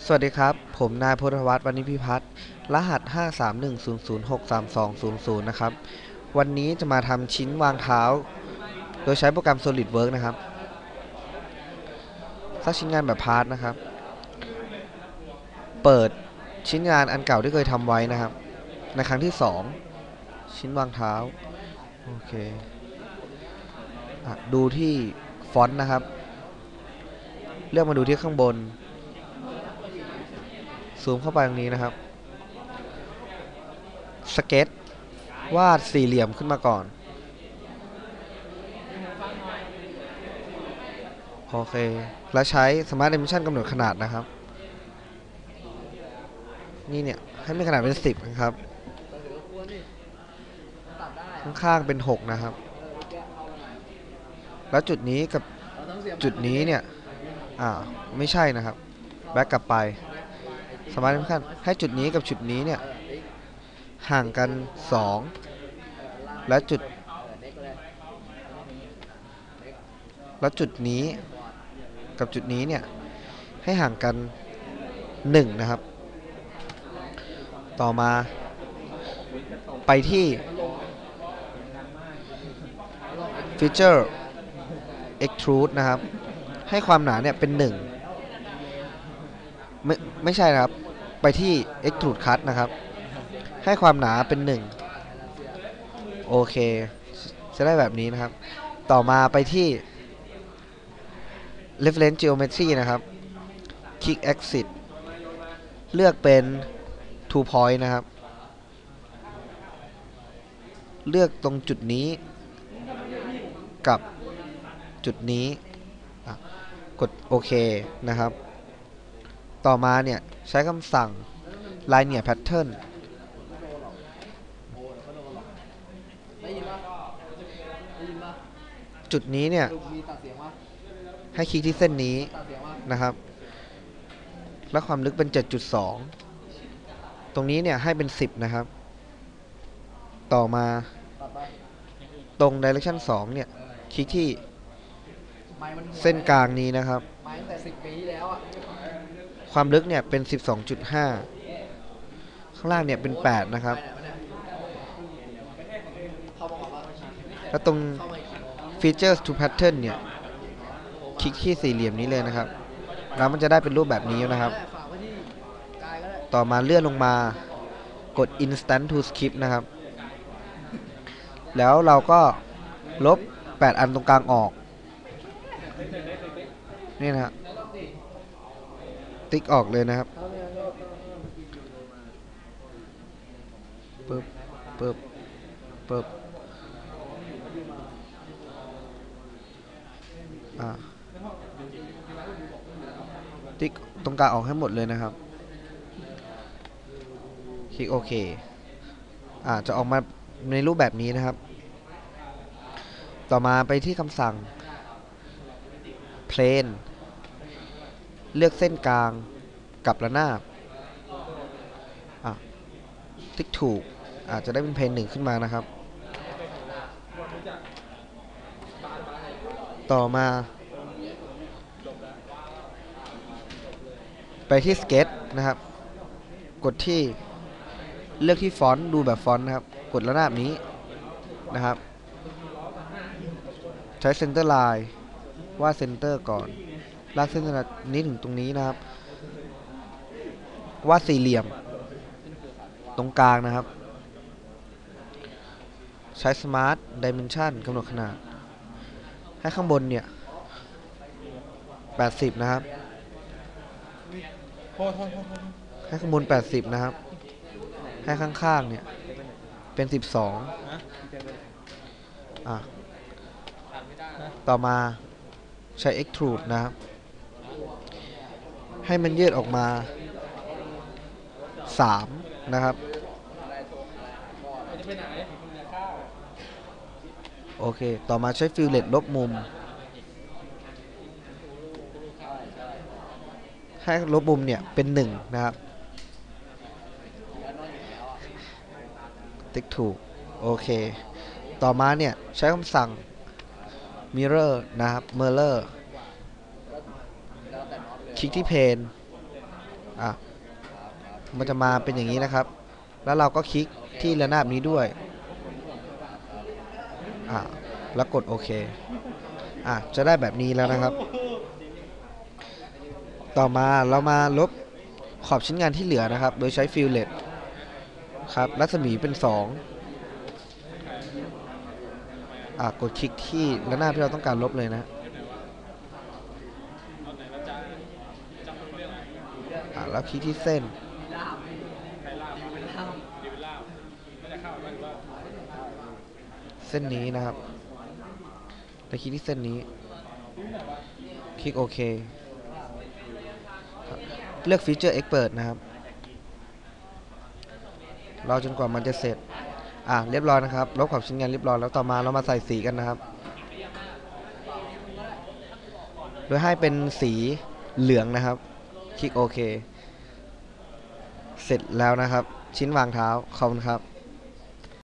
สวัสดีครับ ผมนายพลวัตวณิพิพัฒน์รหัส 531006200 นะครับ วันนี้จะมาทำชิ้นวางเท้า โดยใช้โปรแกรม SolidWorks นะครับสักชิ้นงานแบบพาร์ทนะครับ เปิดชิ้นงานอันเก่าที่เคยทำไว้นะครับ ในครั้งที่ 2 ชิ้นวางเท้า โอเคอดูที่ฟอนต์นะครับ เลือกมาดูที่ข้างบน ซูมเข้าไปตรงนี้นะครับ สเก็ตวาดสี่เหลี่ยมขึ้นมาก่อน โอเค แล้วใช้ Smart Dimension กำหนดขนาดนะครับ นี่เนี่ย ให้มีขนาดเป็น 10 นะครับ ข้างๆเป็น 6 นะครับ แล้วจุดนี้กับจุดนี้เนี่ย อ่า ไม่ใช่นะครับ แบ็กกลับไป สมาร์ทขั้นให้จุดนี้กับจุดนี้เนี่ยห่างกัน 2 และจุด แล้วจุดนี้กับจุดนี้เนี่ยให้ห่างกัน 1 นะครับ ต่อมาไปที่ Feature Extrude นะครับ ให้ความหนาเนี่ยเป็น 1 ไม่ไม่ใช่นะครับ ไปที่ extrude cut นะครับ ให้ความหนาเป็น 1 โอเค จะได้แบบนี้นะครับ ต่อมาไปที่ reference geometry นะครับ click exit เลือกเป็น two point นะครับ เลือกตรงจุดนี้กับจุดนี้ กดโอเคนะครับ ต่อมาเนี่ย ใช้คำสั่ง linear pattern จุดนี้เนี่ย ให้คลิกที่เส้นนี้นะครับ และความลึกเป็น 7.2 ตรงนี้เนี่ยให้เป็น 10 นะครับ ต่อมาตรง direction 2 เนี่ย คลิกที่ เส้นกลางนี้นะครับม้ตั้งแต่สิบปีที่แล้วอะความลึกเนี่ยเป็น 12.5 ข้างล่างเนี่ยเป็น 8 นะครับ แล้วตรงเข้ามาอีกกี่โมง features to pattern เนี่ย คลิกที่สี่เหลี่ยมนี้เลยนะครับ แล้วมันจะได้เป็นรูปแบบนี้นะครับ ฝากไว้ที่กายก็ได้ต่อมาเลื่อนลงมากด instant to skip นะครับ แล้วเราก็ลบ 8 อันตรงกลางออก นี่นะฮะติ๊กออกเลยนะครับปึ๊บปึ๊บปึ๊บอ่าติ๊กตรงกลางออกให้หมดเลยนะครับ คลิกโอเค อ่าจะออกมาในรูปแบบนี้นะครับ ต่อมาไปที่คำสั่ง plane เลือกเส้นกลางกับระนาบติ๊กถูกอาจจะได้เป็นเพนหนึ่งขึ้นมานะครับ ต่อมา ไปที่สเก็ตนะครับ กดที่เลือกที่ฟอนต์ดูแบบฟอนต์นะครับ กดระนาบนี้นะครับ ใช้เซนเตอร์ไลน์ วาดเซนเตอร์ก่อน ลากเส้นนี้ถึงตรงนี้นะครับวาดสี่เหลี่ยม ตรงกลางนะครับ ใช้ Smart Dimension กำหนดขนาด ให้ข้างบนเนี่ย 80 นะครับ ให้ข้างบน 80 นะครับ ให้ข้างๆ เนี่ย เป็น 12อะต่อมา ใช้ extrude นะครับ ให้มันยืดออกมา 3 นะครับ โอเค ต่อมาใช้ fillet ลบมุม ให้ลบมุมเนี่ย เป็น 1 นะครับ ติ๊กถูก โอเค ต่อมาเนี่ย ใช้คำสั่ง mirror นะครับ mirror คลิกที่เพนอะมันจะมาเป็นอย่างนี้นะครับ แล้วเราก็คลิกที่ระนาบนี้ด้วยอะแล้วกดโอเคอะจะได้แบบนี้แล้วนะครับ ต่อมาเรามาลบขอบชิ้นงานที่เหลือนะครับ โดยใช้ฟิลเลตครับรัศมีเป็น2อะ กดคลิกที่ระนาบที่เราต้องการลบเลยนะอะแล้วคลิกที่เส้นเส้นนี้นะครับแล้วคลิกที่เส้นนี้ คลิกโอเคเลือกฟีเจอร์ Expert นะครับรอจนกว่ามันจะเสร็จ อะเรียบร้อยนะครับลบขอบชิ้นงานเรียบร้อยแล้วต่อมาเรามาใส่สีกันนะครับ โดยให้เป็นสีเหลืองนะครับ คลิกโอเค เสร็จแล้วนะครับ ชิ้นวางเท้าขอบคุณครับ